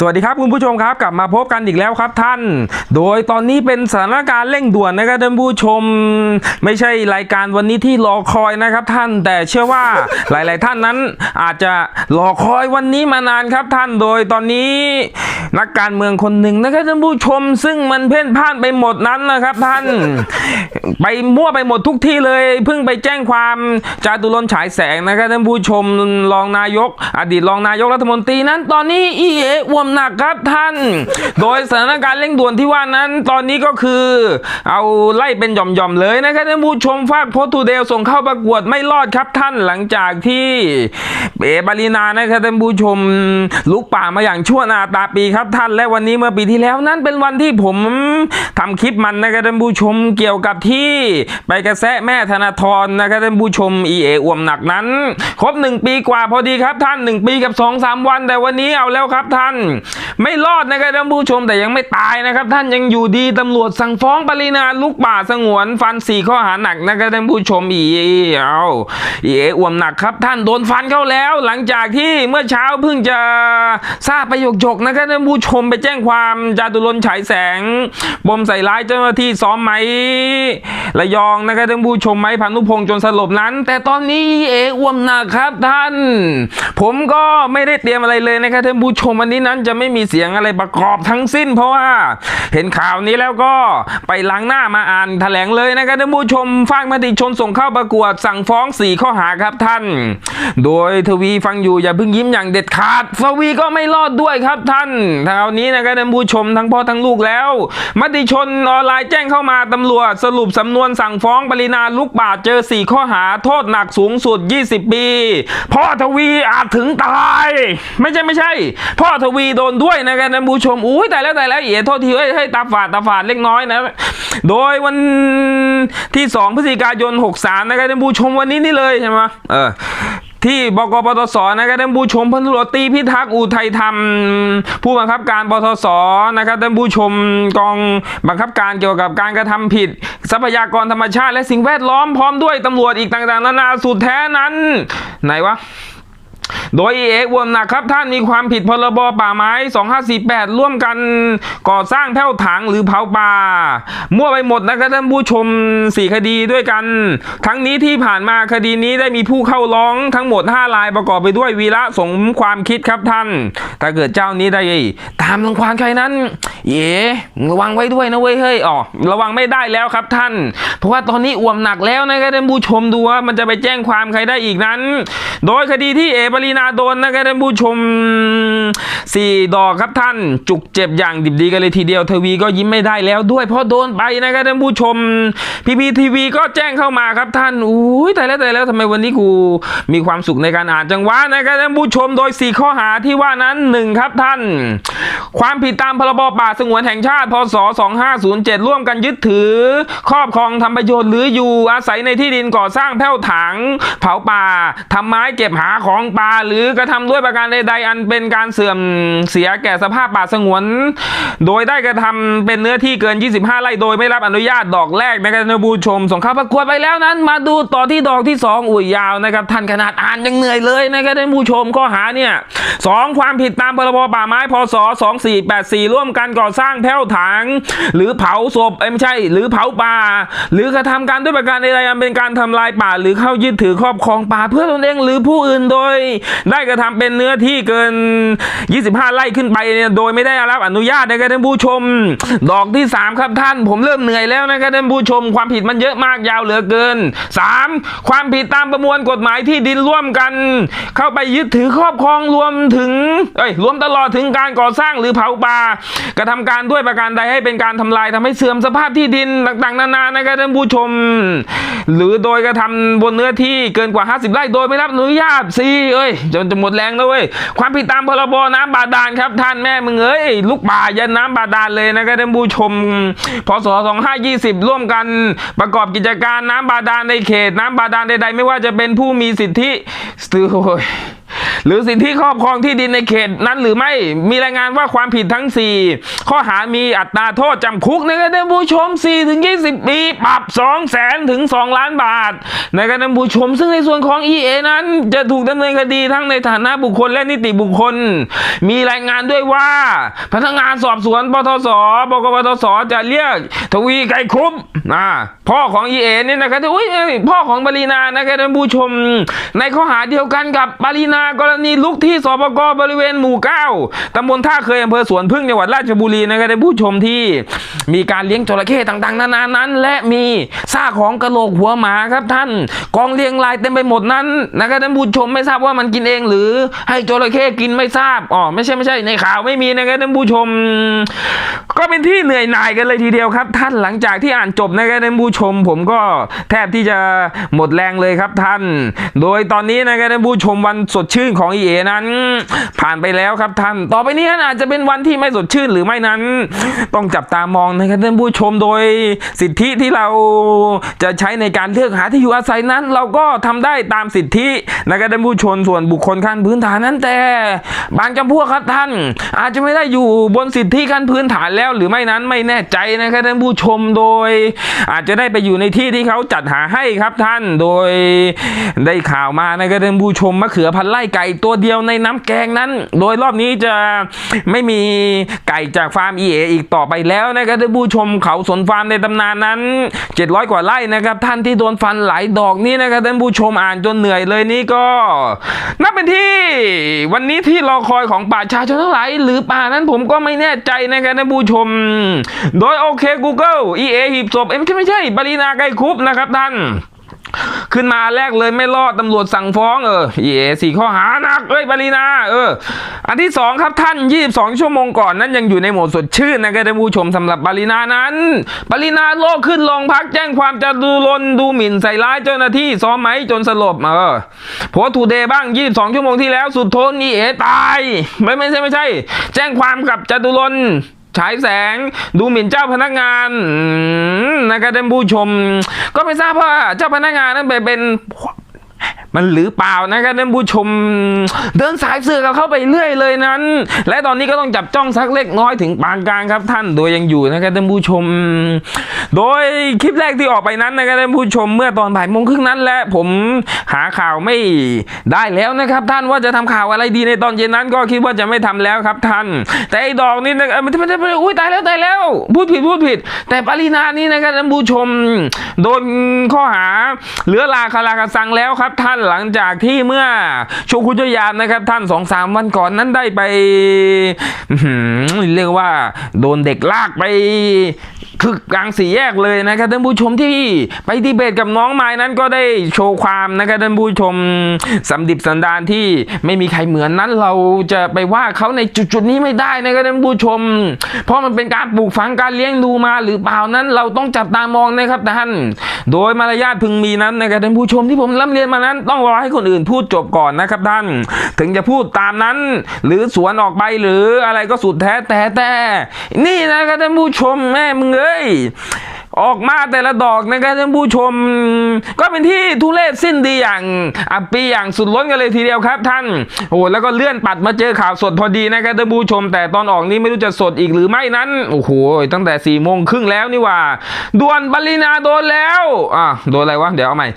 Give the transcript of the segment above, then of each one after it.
สวัสดีครับคุณผู้ชมครับกลับมาพบกันอีกแล้วครับท่าน โดยตอนนี้เป็นสถานการณ์เร่งด่วนนะครับท่านผู้ชม ไม่ใช่รายการวันนี้ที่รอคอยนะครับท่านแต่เชื่อว่าหลาย ๆ ท่านนั้นอาจจะรอคอยวันนี้มานานครับท่าน โดยตอนนี้นักการเมืองคนหนึ่งนะครับท่านผู้ชม ซึ่งมันเพ่นพ่านไปหมดนั้นนะครับท่าน ไปมั่วไปหมดทุกที่เลยเพิ่งไปแจ้งความจาตุรนฉายแสงนะครับท่านผู้ชมรองนายก อดีตรองนายกรัฐมนตรีนั้น ตอนนี้อีเออ้วมหนักครับท่าน โดยสถานการณ์เร่งด่วนที่ว่านั้นตอนนี้ก็คือ เอาไล่เป็นหย่อมๆเลยนะครับท่านผู้ชมฝากโพสต์ทูเดลส่งเข้าประกวดไม่รอดครับท่านหลังจากที่เอบารีนานะครับท่านผู้ชมลุกป่ามาอย่างชั่วนาตาปีครับท่านและวันนี้เมื่อปีที่แล้วนั้นเป็นวันที่ผมทำคลิปมันนะครับท่านผู้ชมเกี่ยวกับที่ไปกระแสะแม่ธนาธรนะครับท่านผู้ชมเอเอ้วมหนักนั้น ครบหนึ่งปีกว่าพอดีครับท่านหนึ่งปีกับสองสามวัน แต่วันนี้เอาแล้วครับท่านไม่รอดนะครับท่านผู้ชมแต่ยังไม่ตายนะครับ ท่านยังอยู่ดีตำรวจสั่งฟ้องปรินาลุกป่าสงวนฟันสี่ข้อหาหนักนะครับท่านผู้ชมอีเอาอีเออ้วมหนักครับ ท่านโดนฟันเข้าแล้ว หลังจากที่เมื่อเช้าเพิ่งจะทราบประโยคจกนะครับท่านผู้ชมไปแจ้งความจาตุรนฉายแสงบมใส่ร้ายเจ้าหน้าที่ซ้อมไหมระยองนะครับท่านผู้ชมไหมพานุพงษ์จนสลบนั้น แต่ตอนนี้เออ้วมหนักครับท่าน ผมก็ไม่ได้เตรียมอะไรเลยนะครับท่านผู้ชมวันนี้นั้นจะไม่มีเสียงอะไรประกอบทั้งสิ้น เพราะว่าเห็นข่าวนี้แล้วก็ไปล้างหน้ามาอ่านแถลงเลยนะครับท่านผู้ชมฟังมติชนส่งเข้าประกวดสั่งฟ้องสี่ข้อหาครับท่าน โดยทวีฟังอยู่อย่าเพิ่งยิ้มอย่างเด็ดขาดทวีก็ไม่รอดด้วยครับท่านคราวนี้นะครับท่านผู้ชมทั้งพ่อทั้งลูกแล้ว มติชนออนไลน์แจ้งเข้ามาตำรวจสรุปสำนวนสั่งฟ้องปรินาลูกบาทเจอ 4 ข้อหาโทษหนักสูงสุด 20 ปี พ่อทวีอาจถึงตาย ไม่ใช่ไม่ใช่ พ่อทวีโดนด้วยนะครับท่านผู้ชมอุ้ยแต่แล้วแต่แล้วเอ๋โทษทีเฮ้ยเฮ้ตาฝาดตาฝาดเล็กน้อยนะ โดยวันที่ 2 พฤศจิกายน 63 นะครับท่านผู้ชมวันนี้นี่เลยใช่ไหมเออที่บกปตสนะครับท่านผู้ชมพันธุรตีพิทักษ์อุทัยธรรม ผู้บังคับการปตสนะครับท่านผู้ชมกองบังคับการเกี่ยวกับการกระทำผิด ทรัพยากรธรรมชาติและสิ่งแวดล้อมพร้อมด้วยตำรวจอีกต่างๆ นานาสุดแท้นั้น ไหนวะ โดยเอกวมหนักครับ ท่านมีความผิดพรบป่าไม้ 2548 ร่วมกันก่อสร้างแผ้วถังหรือเผาป่า มั่วไปหมดนะครับท่านผู้ชม 4 คดีด้วยกัน ทั้งนี้ที่ผ่านมาคดีนี้ได้มีผู้เข้าร้องทั้งหมด 5 รายประกอบไปด้วยวีระสมความคิดครับท่าน ถ้าเกิดเจ้านี้ได้ตามรังควานใครนั้น เอ๋ระวังไว้ด้วยนะเว้ยเฮ้ยอ๋อระวังไม่ได้แล้วครับท่าน เพราะว่าตอนนี้อ่วมหนักแล้วนะครับท่านผู้ชมดูว่ามันจะไปแจ้งความใครได้อีกนั้น โดยคดีที่เอปรีนาโดนนะครับท่านผู้ชมสี่ดอกครับท่านจุกเจ็บอย่างดิบดีกันเลยทีเดียวทวีก็ยิ้มไม่ได้แล้วด้วยเพราะโดนไปนะครับท่านผู้ชมพีพีทีวีก็แจ้งเข้ามาครับท่านอุ้ยแต่แล้วแต่แล้วทำไมวันนี้กูมีความสุขในการอ่านจังหวะนะครับท่านผู้ชมโดยสี่ข้อหาที่ว่านั้นหนึ่งครับท่าน ความผิดตามพรบป่าสงวนแห่งชาติพศ 2507 ร่วมกันยึดถือ ครอบครองทำประโยชน์หรืออยู่อาศัยในที่ดินก่อสร้างแผ้วถัง เผาป่าทำไม้เก็บหาของป่าหรือกระทำด้วยประการใดๆอันเป็นการเสื่อมเสียแก่สภาพป่าสงวน โดยได้กระทำเป็นเนื้อที่เกิน 25 ไร่โดยไม่รับอนุญาตดอกแรกนะครับท่านผู้ชมส่งข้าประกวดไปแล้วนั้น มาดูต่อที่ดอกที่ 2 อุ้ยยาวนะครับท่านขนาดอ่านยังเหนื่อยเลยนะครับท่านผู้ชมข้อหาเนี่ยสองความผิดตามพรบป่าไม้พศ2484 ร่วมกันก่อสร้างแผ้วถังหรือเผาศพไม่ใช่ หรือเผาป่า หรือกระทำการด้วยประการใดๆอันเป็นการทำลายป่า หรือเข้ายึดถือครอบครองป่าเพื่อตนเองหรือผู้อื่นโดยได้กระทำเป็นเนื้อที่เกิน 25 ไร่ขึ้นไปเนี่ยโดยไม่ได้รับอนุญาตนะครับท่านผู้ชม ดอกที่ 3 ครับท่าน ผมเริ่มเหนื่อยแล้วนะครับท่านผู้ชม ความผิดมันเยอะมากยาวเหลือเกิน 3. ความผิดตามประมวลกฎหมายที่ดินร่วมกัน เข้าไปยึดถือครอบครองรวมถึงเอ้ยรวมตลอดถึงการก่อสร้างหรือเผาป่ากระทำการด้วยประการใดให้เป็นการทำลายทำให้เสื่อมสภาพที่ดินต่างๆ นานานะครับท่านผู้ชม หรือโดยกระทำบนเนื้อที่เกินกว่า 50 ไร่โดยไม่รับอนุญาตสิเอ้ยจะจะหมดแรงแล้วเว้ยความผิดตามพรบน้ำบาดาลครับ ท่านแม่มึงเอ้ยลูกป่ายันน้ำบาดาลเลยนะครับท่านผู้ชมพศ2520 ร่วมกันประกอบกิจการน้ำบาดาลในเขต น้ำบาดาลใดๆ ไม่ว่าจะเป็นผู้มีสิทธิโอ้ย หรือสิทธิครอบครองที่ดินในเขตนั้นหรือไม่มีรายงานว่าความผิดทั้ง 4 ข้อหามีอัตราโทษจำคุกนะครับท่านผู้ชม4ถึง20 ปีปรับ2 0 0แสนถึง 2 ล้านบาทนะครับท่านผู้ชม ซึ่งในส่วนของ EA นั้น จะถูกดำเนินคดีทั้งในฐานะบุคคลและนิติบุคคล มีรายงานด้วยว่า พนักงานสอบสวนปทศบกปทศจะเรียกทวีไกรคุ้มอ่าพ่อของ EA นี่นะครับที่อุ้ยพ่อของปรีนานะครับท่านผู้ชม ในข้อหาเดียวกันกับปรีนากรณีลุกที่สปกบริเวณหมู่เก้าตำบลท่าเคยอำเภอสวนพึ่งจังหวัดราชบุรีนะครับท่านผู้ชมที่ มีการเลี้ยงจระเข้ต่างๆ นานานั้น และมีซากของกระโหลกหัวหมาครับท่านกองเรียงรายเต็มไปหมดนั้นนะครับท่านผู้ชมไม่ทราบว่ามันกินเอง หรือให้จระเข้กินไม่ทราบอ๋อไม่ใช่ไม่ใช่ในข่าวไม่มีนะครับท่านผู้ชม ก็เป็นที่เหนื่อยหน่ายกันเลยทีเดียวครับ ท่านหลังจากที่อ่านจบนะครับท่านผู้ชม ผมก็แทบที่จะหมดแรงเลยครับท่าน โดยตอนนี้นะครับท่านผู้ชมวันสดชื่นื่นของ EA นั้น ผ่านไปแล้วครับท่าน ต่อไปนี้นอาจจะเป็นวันที่ไม่สดชื่นหรือไม่นั้น ต้องจับตามองนะครับท่านผู้ชมโดยสิทธิที่เราจะใช้ในการเลือกหาที่อยู่อาศัยนั้น เราก็ทำได้ตามสิทธินะครับท่านผู้ชมส่วนบุคคลขั้นพื้นฐานนั้นแต่บางจำพวกครับท่าน อาจจะไม่ได้อยู่บนสิทธิขั้นพื้นฐานแล้วหรือไม่นั้นไม่แน่ใจนะครับท่านผู้ชมโดย อาจจะได้ไปอยู่ในที่ที่เขาจัดหาให้ครับท่านโดยได้ข่าวมานะครับท่านผู้ชมมะเขือพันไล่ไก่ตัวเดียวในน้ำแกงนั้น โดยรอบนี้จะไม่มีไก่จากฟาร์มเออีกต่อไปแล้วนะครับท่านผู้ชมเขาสนฟาร์มในตำนานนั้น 700 กว่าไร่นะครับ ท่านที่โดนฟันหลายดอกนี้นะครับท่านผู้ชมอ่านจนเหนื่อยเลยนี่ก็นับเป็นที่วันนี้ที่รอคอยของป่าชาชนทั้งหลายหรือป่านั้นผมก็ไม่แน่ใจนะครับท่านผู้ชม โดยโอเค Google EA หีบศพเอ็มใช่ไม่ใช่ปรินาไกรคุปนะครับท่าน ขึ้นมาแรกเลยไม่รอดตำรวจสั่งฟ้องเออเอสี่ข้อหานักเอ้ยปรินาเออ อันที่สองครับท่าน22ชั่วโมงก่อนนั้นยังอยู่ในโหมดสดชื่นนะครับท่านผู้ชมสำหรับปรินานั้นปรินาโลกขึ้นโรงพักแจ้งความจะดูลนดูหมิ่นใส่ร้ายเจ้าหน้าที่ซ้อมไหมจนสลบเออโพสทูเดย์บ้าง22ชั่วโมงที่แล้วสุดทนอีเอตายไม่ไม่ใช่ไม่ใช่ แจ้งความกับจตุรน ฉายแสง ดูหมิ่นเจ้าพนักงานนะครับท่านผู้ชม ก็ไม่ทราบว่าเจ้าพนักงานนั้นไปเป็น มันหรือเปล่านะครับท่านผู้ชม เดินสายเสือกเข้าไปเรื่อยเลยนั้น และตอนนี้ก็ต้องจับจ้องสักเล็กน้อยถึงปานกลางครับท่านโดยยังอยู่นะครับท่านผู้ชม โดยคลิปแรกที่ออกไปนั้นนะครับท่านผู้ชมเมื่อตอนบ่ายโมงครึ่งนั้นและผมหาข่าวไม่ได้แล้วนะครับ ท่านว่าจะทำข่าวอะไรดีในตอนเย็นนั้น ก็คิดว่าจะไม่ทำแล้วครับท่าน แต่ไอ้ดอกนี้นะเอ้ยไม่ไม่ไม่อุ้ยตายแล้วตายแล้ว พูดผิดพูดผิด แต่ปรินานี่นะครับท่านผู้ชม โดนข้อหาเหลือลาคาราคาซังแล้วครับท่านหลังจากที่เมื่อโชคุจยานนะครับ ท่านสองสามวันก่อนนั้นได้ไปเรียกว่า โดนเด็กลากไป คือกลางสี่แยกเลยนะครับท่านผู้ชมที่ไปดีเบตกับน้องไม้นั้นก็ได้โชว์ความนะครับท่านผู้ชมสำดิบสันดานที่ไม่มีใครเหมือนนั้นเราจะไปว่าเขาในจุดๆนี้ไม่ได้นะครับท่านผู้ชม เพราะมันเป็นการปลูกฝังการเลี้ยงดูมาหรือเปล่านั้นเราต้องจับตามองนะครับท่าน โดยมารยาทพึงมีนั้นนะครับท่านผู้ชมที่ผมร่ำเรียนมานั้น ต้องรอให้คนอื่นพูดจบก่อนนะครับท่าน ถึงจะพูดตามนั้น หรือสวนออกไปหรืออะไรก็สุดแท้แต่แต่ นี่นะครับท่านผู้ชมแม่มึงเอ้ย ออกมาแต่ละดอกนะครับท่านผู้ชม ก็เป็นที่ทุเรศสิ้นดีอย่างอับปีอย่างสุดล้นกันเลยทีเดียวครับท่านโอ้แล้วก็เลื่อนปัดมาเจอข่าวสดพอดีนะครับท่านผู้ชม แต่ตอนออกนี้ไม่รู้จะสดอีกหรือไม่นั้นโอ้โหตั้งแต่สี่โมงครึ่งแล้วนี่ว่าด่วนปรินาโดนแล้วอะโดนอะไรวะเดี๋ยวเอาใหม่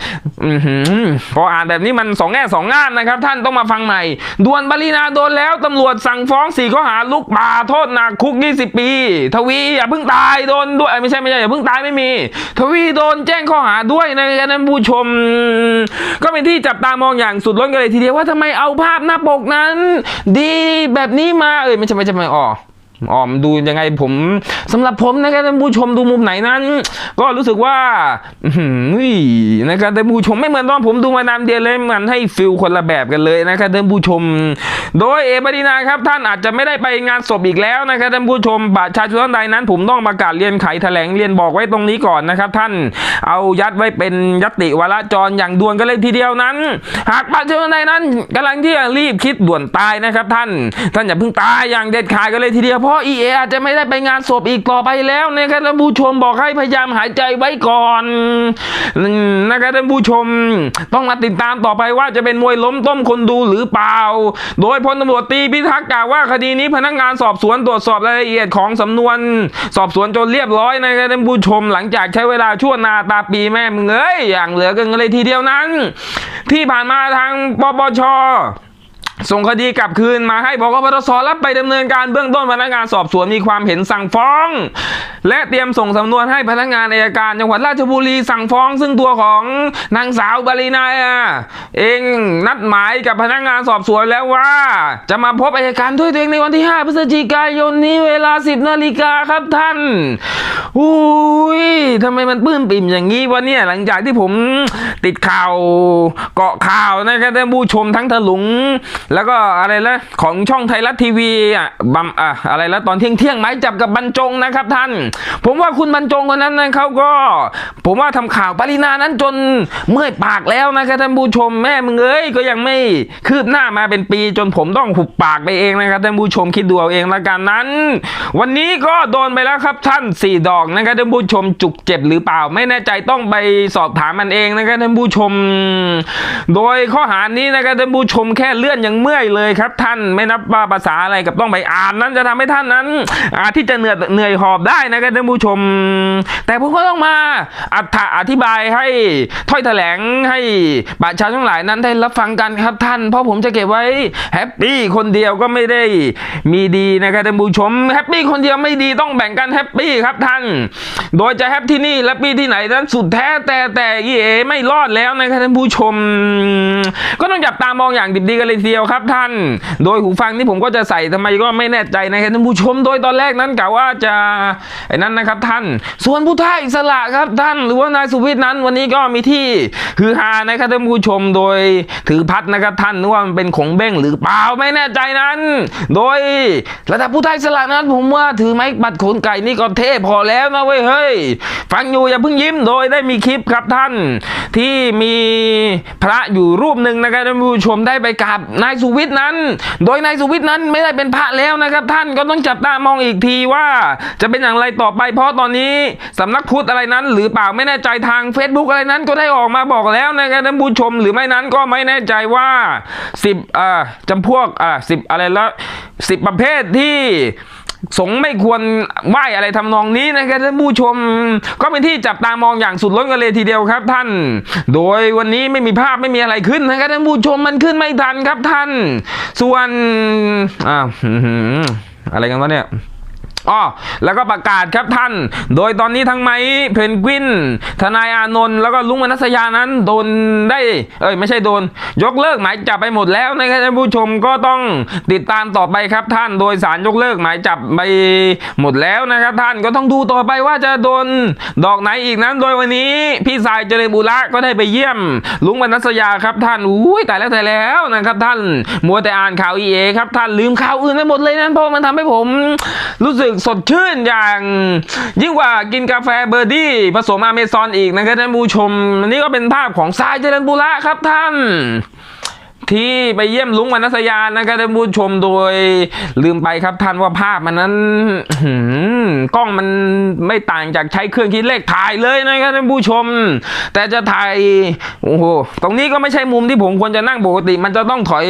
พออ่านแบบนี้มันสองแง่สองงานนะครับ ท่านต้องมาฟังใหม่ด่วนปรินาโดนแล้วตำรวจสั่งฟ้องสี่ข้อหาลุกป่าโทษหนักคุก 20 ปี ทวีอย่าเพิ่งตายโดนด้วยเอ้ยไม่ใช่ไม่ใช่อย่าเพิ่งตายไม่มี ทวีโดนแจ้งข้อหาด้วยนะครับท่านผู้ชม ก็เป็นที่จับตามองอย่างสุดล้นกันเลยทีเดียวว่าทำไมเอาภาพหน้าปกนั้น ดีแบบนี้มาเอ่ยไม่ใช่ไม่ใช่ไม่อ๋อ อ๋อมดูยังไงผมสำหรับผมนะครับท่านผู้ชมดูมุมไหนนั้น ก็รู้สึกว่าอื้อหือนะครับท่านผู้ชมไม่เหมือนตอนผมดูมานานเดียเลยมันให้ฟิลคนละแบบกันเลยนะครับท่านผู้ชม โดยเอบดินาครับท่านอาจจะไม่ได้ไปงานศพอีกแล้วนะครับท่านผู้ชมปรชาชนท่านใดนั้น ผมต้องประกาศเรียนไขแถลงเรียนบอกไว้ตรงนี้ก่อนนะครับ ท่านเอายัดไว้เป็นยติวาระจรอย่างด่วนกันเลยทีเดียวนั้น หากประชาชนท่านใดนั้นกำลังที่จะรีบคิดด่วนตายนะครับ ท่าน ท่านอย่าเพิ่งตายอย่างเด็ดขาดกันเลยทีเดียวเพราะราะเออาจจะไม่ได้ไปงานศพอีกต่อไปแล้วนะครับท่านผู้ชมบอกให้พยายามหายใจไว้ก่อนนะครับท่านผู้ชม ต้องมาติดตามต่อไปว่าจะเป็นมวยล้มต้มคนดูหรือเปล่า โดยพลตำรวจตีพิทักษ์กล่าวว่าคดีนี้พนักงานสอบสวนตรวจสอบรายละเอียดของสำนวน สอบสวนจนเรียบร้อยนะครับท่านผู้ชม หลังจากใช้เวลาชั่วนาตาปีแม่มึงเอ้ยอย่างเหลือกินเลยทีเดียวนั้น ที่ผ่านมาทางปปช ส่งคดีกลับคืนมาให้บกปตสรับไปดำเนินการเบื้องต้นพนักงานสอบสวนมีความเห็นสั่งฟ้อง และเตรียมส่งสำนวนให้พนักงานอัยการจังหวัดราชบุรีสั่งฟ้อง ซึ่งตัวของนางสาวบารีนาเองนัดหมายกับพนักงานสอบสวนแล้วว่า จะมาพบอัยการด้วยตัวเองในวันที่ 5 พฤศจิกายนนี้เวลา 10นาฬิกาครับท่านอุ้ยทำไมมันปื้มปิ่มอย่างนี้วะเนี่ยหลังจากที่ผมติดข่าวเกาะข่าวนะครับท่านผู้ชมทั้งถลุงแล้วก็อะไรละของช่องไทยรัฐทีวีอะบัมอะอะไรละตอนเที่ยงเที่ยงไหมจับกับบรรจงนะครับท่าน ผมว่าคุณบรรจงคนนั้นนะเขาก็ ผมว่าทำข่าวปรินานั้นจนเมื่อยปากแล้วนะครับท่านผู้ชมแม่มึงเอ้ยก็ยังไม่คืบหน้ามาเป็นปีจนผมต้องหุบปากไปเองนะครับท่านผู้ชมคิดดูเอาเองละกันนั้น วันนี้ก็โดนไปแล้วครับท่านสี่ดอกนะครับท่านผู้ชมจุกเจ็บหรือเปล่า ไม่แน่ใจต้องไปสอบถามมันเองนะครับท่านผู้ชม โดยข้อหานี้นะครับท่านผู้ชมแค่เลื่อนยังเมื่อยเลยครับท่านไม่นับว่าภาษาอะไรกับต้องไปอ่านนั้นจะทำให้ท่านนั้นอาที่จะเหนื่อยเหนื่อยหอบได้นะครับท่านผู้ชม แต่ผมก็ต้องมาอธิอธิบายให้ถ้อยแถลงให้ประชาชนทั้งหลายนั้นได้รับฟังกันครับท่าน เพราะผมจะเก็บไว้แฮปปี้คนเดียวก็ไม่ได้มีดีนะครับท่านผู้ชมแฮปปี้คนเดียวไม่ดีต้องแบ่งกันแฮปปี้ครับท่าน โดยจะแฮปที่นี่และปี้ที่ไหนนั้นสุดแท้แต่แต่เอไม่รอดแล้วนะครับท่านผู้ชม ก็ต้องจับตามองอย่างดิบดีกันเลยเดียวครับท่าน โดยหูฟังที่ผมก็จะใส่ทำไมก็ไม่แน่ใจนะครับท่านผู้ชมโดยตอนแรกนั้นกะว่าจะไอ้นั้นนะครับท่าน ส่วนผู้ท้าอิสระครับท่าน หรือว่านายสุวิทย์นั้นวันนี้ก็มีที่ฮือฮานะครับท่านผู้ชมโดยถือพัดนะครับท่านนึกว่ามันเป็นของเบ้งหรือเปล่าไม่แน่ใจนั้น โดยระดับผู้ท้าอิสระนั้น ผมว่าถือไม้บัดขนไก่นี่ก็เท่พอแล้วนะเว้ยเฮ้ยฟังอยู่อย่าเพิ่งยิ้มโดยได้มีคลิปครับท่าน ที่มีพระอยู่รูปหนึ่งนะครับท่านผู้ชมได้ไปกราบนายายสุวิทย์นั้น โดยนายสุวิทย์นั้นไม่ได้เป็นพระแล้วนะครับ ท่านก็ต้องจับตามองอีกทีว่า จะเป็นอย่างไรต่อไปเพราะตอนนี้สำนักพุทธอะไรนั้น หรือเปล่าไม่แน่ใจทาง Facebook อะไรนั้นก็ได้ออกมาบอกแล้วนะครับท่านผู้ชมหรือไม่นั้นก็ไม่แน่ใจว่าสิบอ่าจำพวกอ่าสิบอะไรแล้วสิบประเภทที่ สงไม่ควรไหวอะไรทำนองนี้นะครับท่านผู้ชม ก็เป็นที่จับตามองอย่างสุดล้นกันเลยทีเดียวครับท่าน โดยวันนี้ไม่มีภาพไม่มีอะไรขึ้นนะครับท่านผู้ชมมันขึ้นไม่ทันครับท่าน ส่วนอ่าอะไรกันวะเนี่ย อ๋อแล้วก็ประกาศครับท่าน โดยตอนนี้ทั้งไม้เพนกวิน ทนายอานนท์แล้วก็ลุงมนัสยานั้นโดนได้ เอ้ยไม่ใช่โดน ยกเลิกหมายจับไปหมดแล้วนะครับท่านผู้ชมก็ต้องติดตามต่อไปครับท่าน โดยสารยกเลิกหมายจับไปหมดแล้วนะครับท่านก็ต้องดูต่อไปว่าจะโดนดอกไหนอีกนั้น โดยวันนี้พี่สายเจริญบุระก็ได้ไปเยี่ยม ลุงมนัสยาครับท่านอุ้ยตายแล้วตายแล้วนะครับท่าน มัวแต่อ่านข่าวเอครับท่านลืมข่าวอื่นไปหมดเลยนั้นเพราะมันทำให้ผมรู้สึกสดชื่นอย่างยิ่งกว่ากินกาแฟเบอร์ดี้ผสมอเมซอนอีกนะครับท่านผู้ชมอันนี้ก็เป็นภาพของทรายเจริญบุระครับท่าน ที่ไปเยี่ยมลุงวรรณสยานนะครับท่านผู้ชมโดยลืมไปครับท่านว่าภาพมันนั้นหือกล้องมันไม่ต่างจากใช้เครื่องคิดเลขถ่ายเลยนะครับท่านผู้ชม แต่จะถ่ายโอ้โหตรงนี้ก็ไม่ใช่มุมที่ผมควรจะนั่งปกติ มันจะต้องถอย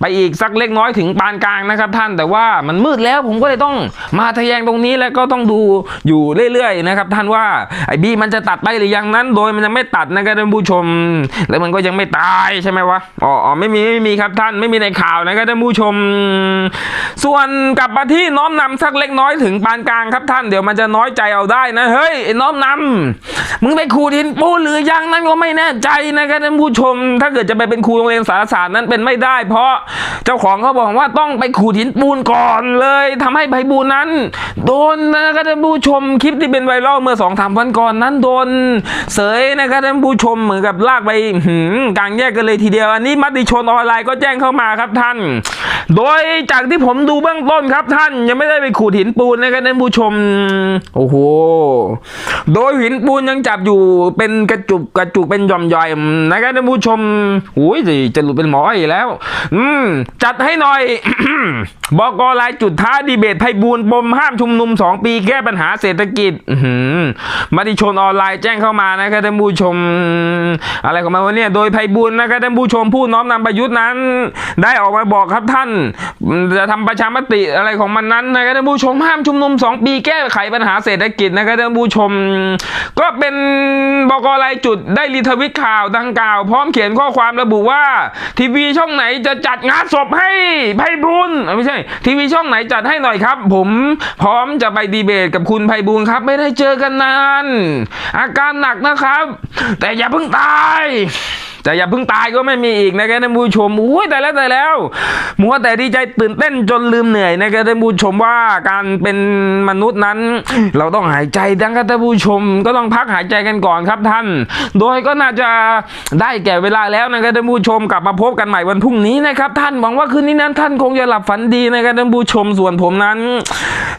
ไปอีกสักเล็กน้อยถึงปานกลางนะครับท่านแต่ว่ามันมืดแล้วผมก็เลยต้องมาทะแยงตรงนี้แล้วก็ต้องดูอยู่เรื่อยๆนะครับท่านว่าไอ้บีมันจะตัดไปหรือยังนั้น โดยมันยังไม่ตัดนะครับท่านผู้ชม แล้วมันก็ยังไม่ตายใช่ไหมวะอ๋ออ๋อไม่มีไม่มีครับท่านไม่มีในข่าวนะครับท่านผู้ชม ส่วนกลับมาที่น้อมนำสักเล็กน้อยถึงปานกลางครับท่านเดี๋ยวมันจะน้อยใจเอาได้นะเฮ้ยน้อมนำมึงไปครูดินปูนหรือยังนั้นก็ไม่แน่ใจนะครับท่านผู้ชม ถ้าเกิดจะไปเป็นครูโรงเรียนสารศาสตร์นั้นเป็นไม่ได้ เพราะเจ้าของเขาบอกว่าต้องไปขูดหินปูนก่อนเลยทำให้ไพบูลนั้น โดนนะครับท่านผู้ชมคลิปที่เป็นไวรัลเมื่อสองสามวันก่อนนั้นโดนเสยนะครับท่านผู้ชมเหมือนกับลากไปหืมกลางแยกกันเลยทีเดียวอันนี้มติชนออนไลน์ก็แจ้งเข้ามาครับท่าน โดยจากที่ผมดูเบื้องต้นครับท่าน ยังไม่ได้ไปขูดหินปูนนะครับท่านผู้ชม โอ้โห โดยหินปูนยังจับอยู่เป็นกระจุกกระจุกเป็นหย่อมย่อยนะครับท่านผู้ชมโอ้ยสิจะหลุดเป็นหมออีกแล้ว อืม จัดให้หน่อยบอกกรายจุดท้าดีเบตไพบูลปมห้ามชุมนุม 2 ปีแก้ปัญหาเศรษฐกิจอื้อหือมติชนออนไลน์แจ้งเข้ามานะครับท่านผู้ชม อะไรของมันวะเนี่ย โดยไพบูลนะครับท่านผู้ชมผู้น้อมนำประยุทธ์นั้น ได้ออกมาบอกครับท่าน จะทำประชามติอะไรของมันนั้นนะครับท่านผู้ชมห้ามชุมนุม 2 ปีแก้ไขปัญหาเศรษฐกิจนะครับท่านผู้ชม ก็เป็นบกรายจุดได้รีทวิตข่าวดังกล่าว พร้อมเขียนข้อความระบุว่าทีวีช่องไหนจะจัดงานศพให้ไพบูลย์เอ้ยไม่ใช่ทีวีช่องไหนจัดให้หน่อยครับ ผมพร้อมจะไปดีเบตกับคุณไพบูลย์ครับ ไม่ได้เจอกันนาน อาการหนักนะครับ แต่อย่าเพิ่งตาย แต่อย่าเพิ่งตายก็ไม่มีอีกนะครับท่านผู้ชมอุ้ยแต่แล้วแต่แล้วมัวแต่ดีใจตื่นเต้นจนลืมเหนื่อยนะครับท่านผู้ชมว่าการเป็นมนุษย์นั้น เราต้องหายใจดังครับท่านผู้ชม ก็ต้องพักหายใจกันก่อนครับท่าน โดยก็น่าจะได้แก่เวลาแล้วนะครับท่านผู้ชมกลับมาพบกันใหม่วันพรุ่งนี้นะครับท่านหวังว่าคืนนี้นั้นท่านคงจะหลับฝันดีนะครับท่านผู้ชมส่วนผมนั้น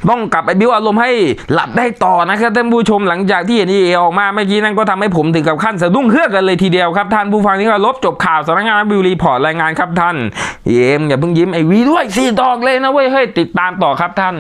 ต้องกลับไปบิ้วอารมณ์ให้หลับได้ต่อนะครับท่านผู้ชมหลังจากที่เอ็นเอออกมาเมื่อกี้นั้นก็ทำให้ผมถึงกับขั้นสะดุ้งเฮือกกันเลยทีเดียวครับท่านผู้ฟังที่เคารพจบข่าวสำนักงานบิวรีพอร์ตรายงานครับท่านเยมอย่าเพิ่งยิ้มไอวีด้วยสี่ดอกเลยนะเว้ยเฮ้ยติดตามต่อครับท่าน